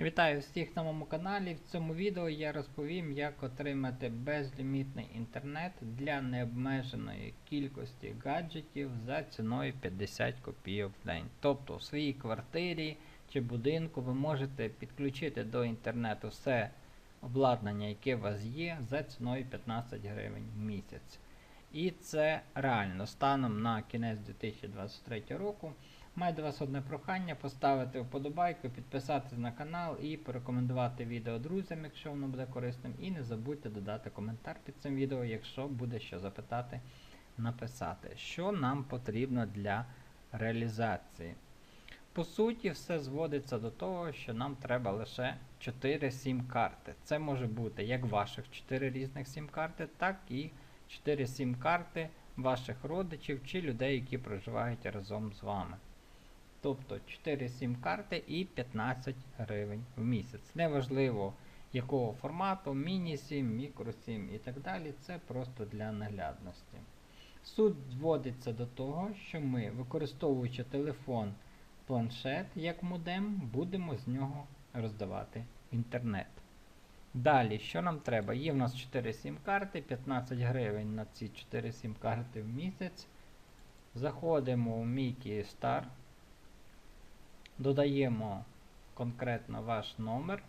Вітаю всіх на моєму каналі. В цьому відео я розповім, як отримати безлімітний інтернет для необмеженої кількості гаджетів за ціною 50 копійок в день. Тобто у своїй квартирі чи будинку ви можете підключити до інтернету все обладнання, яке у вас є, за ціною 15 гривень в місяць. І це реально станом на кінець 2023 року. Маю вас одне прохання поставити вподобайку, підписатися на канал і порекомендувати відео друзям, якщо воно буде корисним. І не забудьте додати коментар під цим відео, якщо буде що запитати, написати, що нам потрібно для реалізації. По суті, все зводиться до того, що нам треба лише 4 сім-карти. Це може бути як ваших 4 різних сім-карти, так і 4 сім-карти ваших родичів чи людей, які проживають разом з вами. Тобто 4 сім-карти і 15 гривень в місяць. Неважливо якого формату, міні-сім, мікросім і так далі. Це просто для наглядності. Суть зводиться до того, що ми, використовуючи телефон, планшет як модем, будемо з нього роздавати інтернет. Далі, що нам треба? Є в нас 4 сім-карти, 15 гривень на ці 4 сім-карти в місяць. Заходимо в мій Kyivstar, додаємо конкретно ваш номер,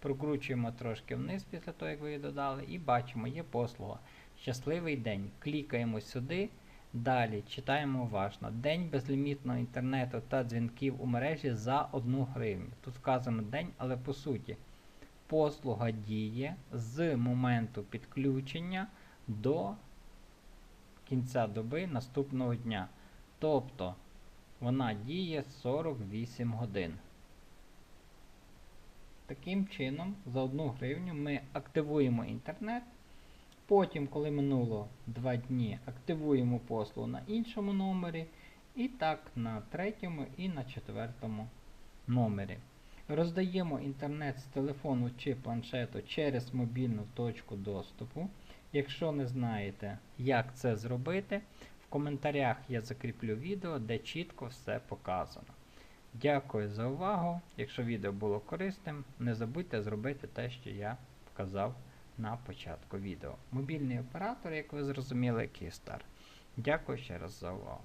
прокручуємо трошки вниз після того, як ви її додали, і бачимо, є послуга. Щасливий день. Клікаємо сюди. Далі читаємо уважно. День безлімітного інтернету та дзвінків у мережі за 1 гривню. Тут вказано день, але по суті, послуга діє з моменту підключення до кінця доби наступного дня. Тобто вона діє 48 годин. Таким чином, за 1 гривню ми активуємо інтернет. Потім, коли минуло 2 дні, активуємо послугу на іншому номері. І так на третьому і на четвертому номері. Роздаємо інтернет з телефону чи планшету через мобільну точку доступу. Якщо не знаєте, як це зробити, в коментарях я закріплю відео, де чітко все показано. Дякую за увагу. Якщо відео було корисним, не забудьте зробити те, що я показав на початку відео. Мобільний оператор, як ви зрозуміли, Kyivstar. Дякую ще раз за увагу.